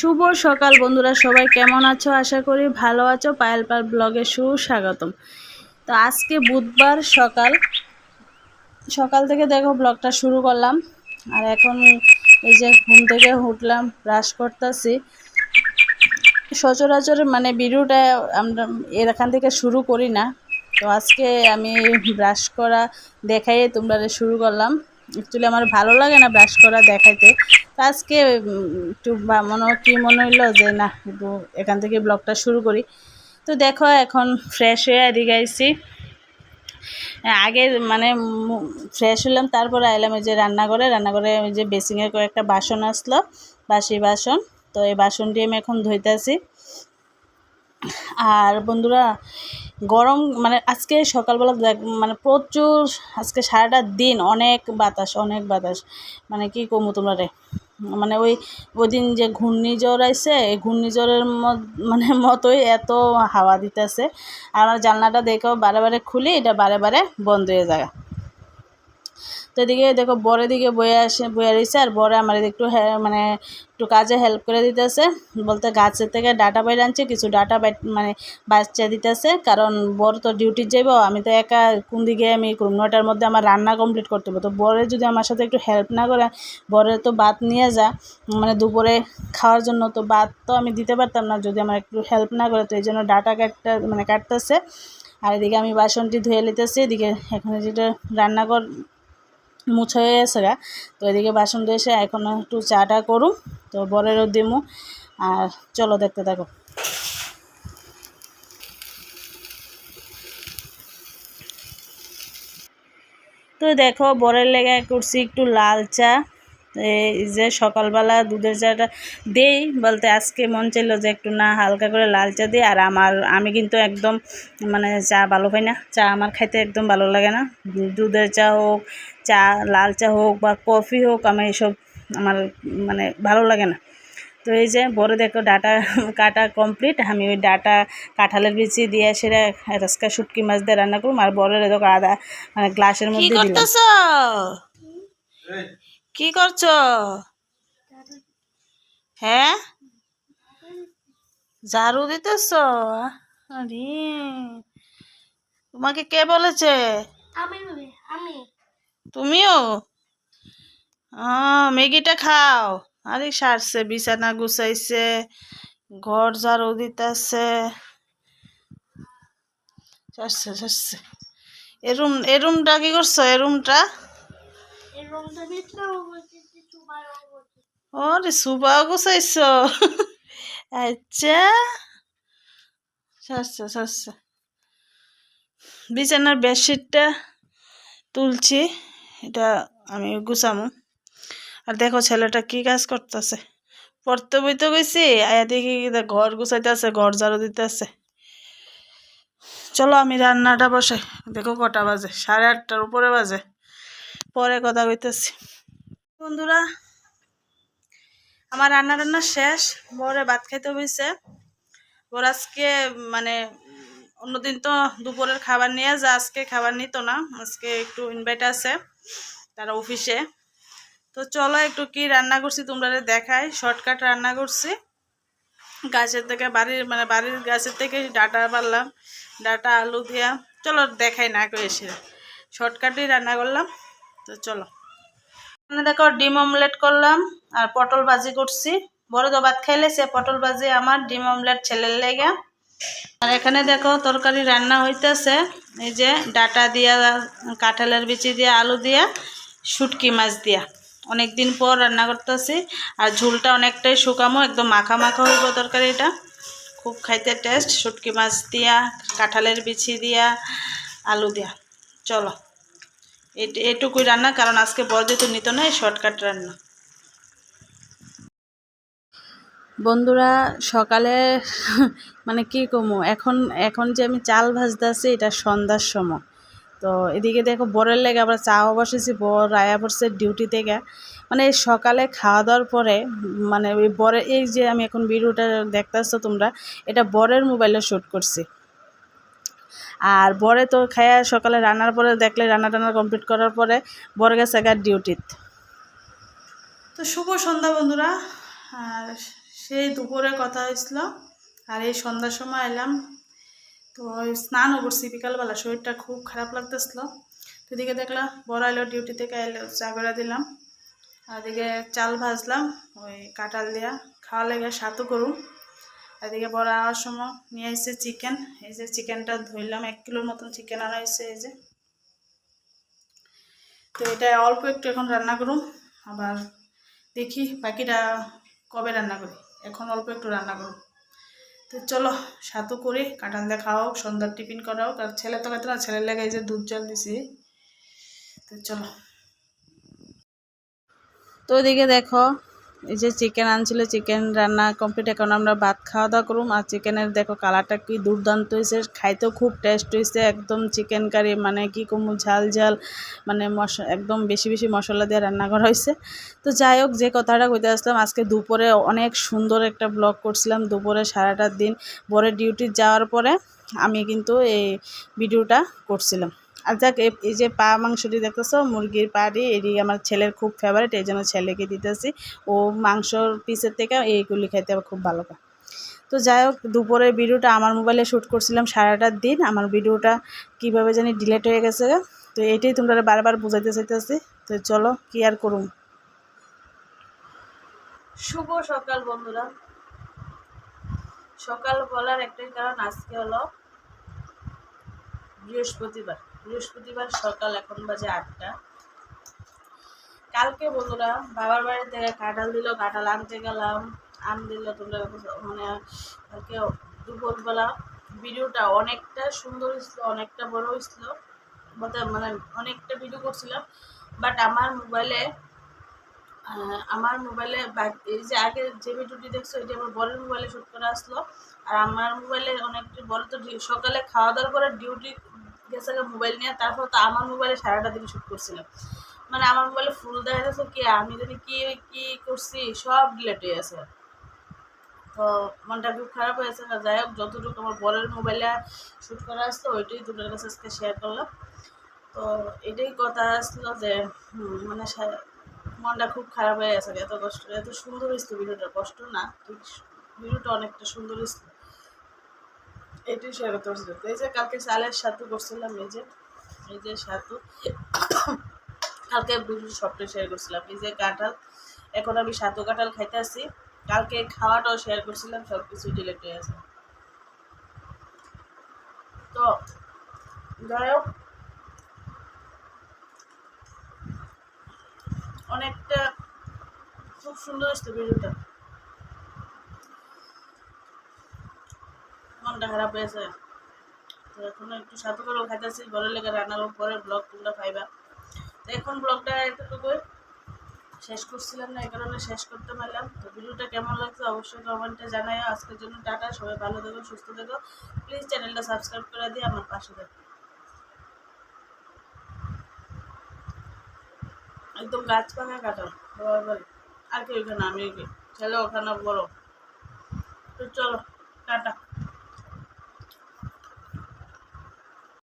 শুভ সকাল বন্ধুরা, সবাই কেমন আছো? আশা করি ভালো আছো। পায়েল পাল ব্লগে সুস্বাগতম। তো আজকে বুধবার সকাল। সকাল থেকে দেখো ব্লগটা শুরু করলাম। আর এখন এই যে ঘুম থেকে উঠলাম, ব্রাশ করতেছি। সচরাচর মানে ভিডিওটা আমরা এখান থেকে শুরু করি না। তো আজকে আমি ব্রাশ করা দেখাই তোমরা শুরু করলাম। অ্যাকচুয়ালি আমার ভালো লাগে না ব্রাশ করা দেখাইতে। আজকে একটু মনে কী মনে হইল যে, না, একটু এখান থেকে ব্লগটা শুরু করি। তো দেখো, এখন ফ্রেশ হয়ে এদিকে আইসি আগে মানে ফ্রেশ হলাম, তারপরে আইলাম এই যে রান্নাঘরে। রান্নাঘরে ওই যে বেসিংয়ের কয়েকটা বাসন আসলো, বাসি বাসন। তো এই বাসনটি আমি এখন ধুইতেছি। আর বন্ধুরা, গরম মানে আজকে সকালবেলা মানে প্রচুর, আজকে সারাটা দিন অনেক বাতাস অনেক বাতাস। মানে কি কমু তোমরা রে? মানে ওই ওই দিন যে ঘূর্ণিঝড় আইসে এই ঘূর্ণিঝড়ের মানে মতোই এত হাওয়া দিতেছে। আর জানলাটা দেখেও বারে বারে খুলি, এটা বারে বারে বন্ধ হয়ে যায়। তো এদিকে দেখো বরের দিকে বয়ে আসে, বয়ে রয়েছে আর বরে আমার একটু মানে একটু কাজে হেল্প করে দিতেছে। বলতে গাছের থেকে ডাটা বাইরে আনছে, কিছু ডাটা মানে বাচ্চা দিতেছে। কারণ বর তো ডিউটি যাব আমি তো একা কোন দিকে আমি নয়টার মধ্যে আমার রান্না কমপ্লিট করতে হবে। তো বরে যদি আমার সাথে একটু হেল্প না করে বরে তো ভাত নিয়ে যা মানে দুপুরে খাওয়ার জন্য তো ভাত তো আমি দিতে পারতাম না। যদি আমার একটু হেল্প না করে, তো এই জন্য ডাটা কাটতে মানে কাটতেছে। আর এদিকে আমি বাসনটি ধুয়ে নিতেছি, এদিকে এখানে যেটা রান্নাঘর মুছা হয়ে গেছে গা। তো এদিকে বাসন এসে এখন একটু চাটা করুম তো বরেরও দিমু। আর চলো দেখতে থাকো। তো দেখো, বরের লেগে করছি একটু লাল চা। এই যে সকালবেলা দুধের চাটা দেই, বলতে আজকে মন চাইলো যে একটু না হালকা করে লাল চা দিই। আর আমার, আমি কিন্তু একদম মানে চা ভালো পাই না। চা আমার খাইতে একদম ভালো লাগে না। দুধের চা হোক চা লাল চা হোক বা কফি হোক আমি এসব আমার মানে ভালো লাগে না। তো এই যে বড় দেখো ডাটা কাটা কমপ্লিট আমি ওই ডাটা কাঁঠালের বিচি দিয়ে সেটা রাস্কা শুটকি মাছ দিয়ে রান্না করুম আর বড় দেখো আদা মানে গ্লাসের মধ্যে কি করছ? হ্যাঁ? ঝাড়ু দিতেছ? আরে তোমাকে কে বলেছে? আমি। তুমিও? ম্যাগিটা খাও। আরে সারছে বিছানা গুছাইছে ঘর ঝাড়ু দিতেছে। সারছে সারছে। এ রুম এ রুমটা কি করছ? এ রুমটা? বলছি ওরে সুপাও গুছাইছো? আচ্ছা। সারছে সারছে। বিছানার বেডশিটটা তুলছি। এটা আমি গুছামু। আর দেখো ছেলেটা কি কাজ করতেছে। পড়তে বইতে গেছি, আয়া দেখি ঘর গুছাইতেছে, ঘর ঝাড়ু দিতেছে। চলো আমি রান্নাটা বসে দেখো কটা বাজে, সাড়ে আটটার উপরে বাজে। পরে কথা কইতেছি। বন্ধুরা, আমার রান্না টান্না শেষ। বরে ভাত খাইতে হয়েছে ওর আজকে মানে অন্যদিন তো দুপুরের খাবার নিয়ে যা, আজকে খাবার নিত না। আজকে একটু ইনভাইট আছে। তার অফিসে। তো চলো একটু কি রান্না করছি তোমরা দেখাই। শর্টকাট রান্না করছি। গাছের থেকে, বাড়ির মানে বাড়ির গাছের থেকে ডাটা পারলাম। ডাটা, আলু দিয়া। চলো দেখাই না করে এসে। শর্টকাটেই রান্না করলাম। তো চলো। এখানে দেখো ডিম অমলেট করলাম আর পটল ভাজি করছি। বড় তো ভাত খাইলে সে পটল ভাজি আমার ডিম অমলেট ছেলের লেগে। আর এখানে দেখো তরকারি রান্না হইতেছে। এই যে ডাটা দিয়া, কাঁঠালের বিচি দিয়া, আলু দিয়া, শুটকি মাছ দিয়া। অনেক দিন পর রান্না করতেছি। আর ঝোলটা অনেকটাই শুকামো, একদম মাখা মাখা হইব তরকারিটা। খুব খাইতে টেস্ট শুটকি মাছ দিয়া, কাঁঠালের বিচি দিয়া, আলু দিয়া। চলো, এট- এটুকুই রান্না, কারণ আজকে বড় যেহেতু নিত না, এই শর্টকাট রান্না। বন্ধুরা, সকালে মানে কি কমু, এখন এখন যে আমি চাল ভাজতেছি এটা সন্ধ্যার সময়। তো এদিকে দেখো, বরের লেগে আবার চাও বসেছি, বর রায়া পড়ছে ডিউটি থেকে। মানে সকালে খাওয়া দাওয়ার পরে মানে ওই বরের এই যে আমি এখন ভিডিওটা দেখতেছো তোমরা, এটা বরের মোবাইলে শ্যুট করছি। আর বরে তো খায়া সকালে রান্নার পরে দেখলে রান্না টান্না কমপ্লিট করার পরে, বর গেছে গার ডিউটিত তো শুভ সন্ধ্যা বন্ধুরা, আর সেই দুপুরে কথা হয়েছিল, আর এই সন্ধ্যার সময় এলাম। তো স্নানও করছি, বিকালবেলা শরীরটা খুব খারাপ লাগতেছিল। তো এদিকে দেখলাম, বড় এলো ডিউটি থেকে এলো, চা করে দিলাম। আর এদিকে চাল ভাজলাম, ওই কাঁঠাল দেওয়া খাওয়া লেগে সাতও করুম। আর এদিকে বড় আওয়ার সময় নিয়ে এসেছে চিকেন এই যে চিকেনটা ধরলাম, এক কিলোর মতন চিকেন আনা হয়েছে এই যে। তো এটা অল্প একটু এখন রান্না করুম। আবার দেখি বাকিটা কবে রান্না করি। এখন অল্প একটু রান্না করো তো চলো, সাতু করি কাঁঠাল দিয়ে খাওয়াও, সন্ধ্যার টিফিন করাও। আর ছেলে তো খাইতে না, ছেলের লেগে যে দুধ জল দিছি। তো চলো। তো ওইদিকে দেখো এই যে চিকেন আনছিল চিকেন রান্না কমপ্লিট এখন আমরা ভাত খাওয়া দাওয়া করুম। আর চিকেনের দেখো কালারটা কি দুর্দান্ত হয়েছে, খাইতেও খুব টেস্ট হয়েছে, একদম চিকেন কারি মানে কি কমু, ঝাল ঝাল মানে মশ, একদম বেশি বেশি মশলা দিয়ে রান্না করা হয়েছে। তো যাই হোক, যে কথাটা কইতে আসলাম, আজকে দুপুরে অনেক সুন্দর একটা ব্লগ করছিলাম, দুপুরে সারাটা দিন। বরের ডিউটি যাওয়ার পরে আমি কিন্তু এই ভিডিওটা করছিলাম। আর যাক, এই যে পা মাংসটি দেখতেছো, মুরগির পাটি এটি আমার ছেলের খুব ফেভারিট এই জন্য ছেলেকে দিতেছি। ও মাংসর পিসের থেকে এইগুলি খেতে খুব ভালো পায়। তো যাই হোক, দুপুরের ভিডিওটা আমার মোবাইলে শ্যুট করছিলাম সারাটার দিন। আমার ভিডিওটা কীভাবে জানি ডিলেট হয়ে গেছে। তো এটাই তোমরা বারবার বুঝাইতে চাইতেছি। তো চলো, কি আর করুন শুভ সকাল বন্ধুরা। সকাল বলার একটাই কারণ আজকে হলো বৃহস্পতিবার। বৃহস্পতিবার সকাল এখন বাজে আটটা। কালকে বন্ধুরা, বাবার বাড়ি থেকে কাঁঠাল দিল, কাঁঠাল আনতে গেলাম। আম দিল তোমরা মানে কালকে দুপুরবেলা। ভিডিওটা অনেকটা সুন্দর হয়েছিল অনেকটা বড় হয়েছিল মানে অনেকটা ভিডিও করছিলাম। বাট আমার মোবাইলে আমার মোবাইলে এই যে আগে যে ভিডিওটি দেখছ, এটা আমার বরের মোবাইলে শ্যুট করা আসলো। আর আমার মোবাইলে অনেকটা বড় তো সকালে খাওয়া দাওয়ার পরে ডিউটি গেছে মোবাইল নিয়ে, তারপর তো আমার মোবাইলে সারাটা দিন শ্যুট করছিলাম। মানে আমার মোবাইলে ফুল দেখা যাচ্ছে কি, আমি যদি কি কি করছি, সব ডিলেট হয়ে গেছে। তো মনটা খুব খারাপ হয়েছে না যাই হোক, যতটুকু আমার বরের মোবাইলে শ্যুট করা আসতো, ওইটাই দুটোর কাছে আজকে শেয়ার করলাম। তো এটাই কথা আসলো যে মানে মনটা খুব খারাপ হয়ে গেছে, এত কষ্ট, এত সুন্দর হয়েছিল ভিডিওটা, কষ্ট না ভিডিওটা অনেকটা সুন্দর হয়েছিল এটাই করতে পারছিল এই যে কালকে চালের সাথে করছিলাম, এই যে এই যে সাতু কালকে সবটা শেয়ার করছিলাম। এই যে কাঁঠাল, এখন আমি সাতু কাঁঠাল খাইতে আসি কালকে খাওয়াটাও শেয়ার করছিলাম সব কিছু ডিলেট হয়ে আছে তো, যাই হোক। অনেকটা খুব সুন্দর আসছে ভিডিওটা মনটা খারাপ হয়েছে তো এখন একটু সাথে করেও খাইতেছি বড় লেগে রান্নার পরে ব্লগ তোমরা পাইবা। তো এখন ব্লগটা এতটুকুই। শেষ করছিলাম না, এই কারণে শেষ করতে পারলাম। তো ভিডিওটা কেমন লাগছে অবশ্যই কমেন্টে জানাই আজকের জন্য টাটা, সবাই ভালো থেকো, সুস্থ থেকো। প্লিজ চ্যানেলটা সাবস্ক্রাইব করে দিয়ে আমার পাশে থেকো। একদম গাছ পাকা কাটা আর কি ওইখানে আমি ছেলে ওখানে বড় তো চলো, টাটা।